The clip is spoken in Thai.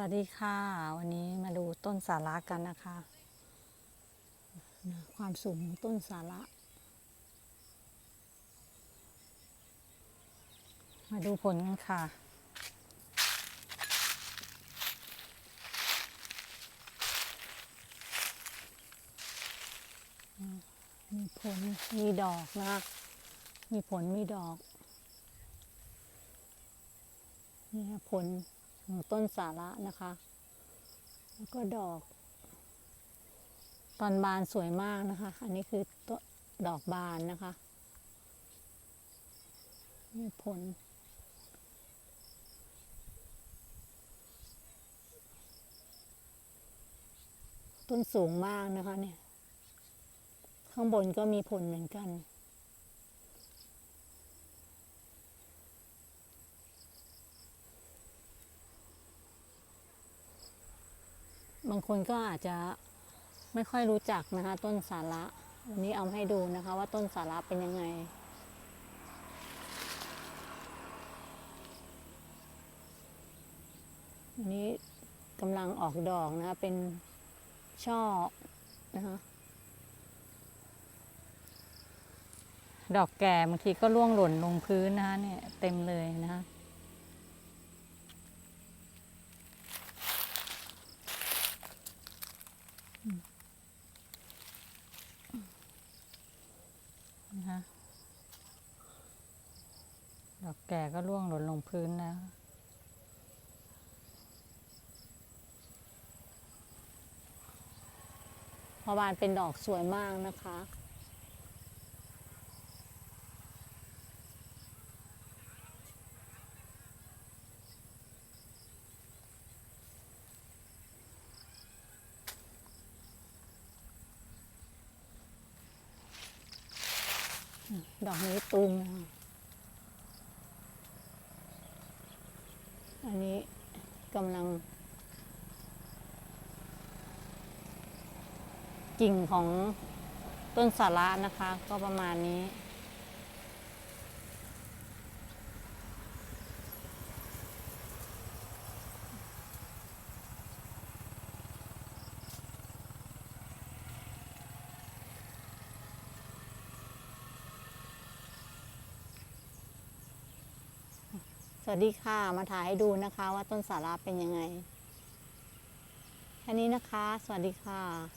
วัสดีค่ะ วันนี้มาดูต้นสาระกันนะคะ ความสูงต้นสาระมาดูผลกันค่ะ มีผล มีดอกนะคะมีผล มีดอก นี่ค่ะผล ของต้นสาระนะคะ แล้วก็ดอก ตอนบานสวยมากนะคะ อันนี้คือต้นดอกบานนะคะนี่ผลต้นสูงมากนะคะเนี่ย ข้างบนก็มีผลเหมือนกันางคนก็อาจจะไม่ค่อยรู้จักนะคะ ต้นสาระวันนี้เอาให้ดูนะคะ ว่าต้นสาระเป็นยังไงอันนี้กำลังออกดอกนะคะ เป็นช่อนะคะดอกแก่บางทีก็ร่วงหล่นลงพื้นนะคะเนี่ยเต็มเลยนะคะ ดอกแก่ก็ร่วงหล่นลงพื้นแล้วพอบานเป็นดอกสวยมากนะคะ ดอกนี้ตูมนะคะ อันนี้กำลัง กิ่งของต้นสาระนะคะ ก็ประมาณนี้ สวัสดีค่ะ มาถ่ายให้ดูนะคะว่าต้นสาราเป็นยังไง แค่นี้นะคะ สวัสดีค่ะ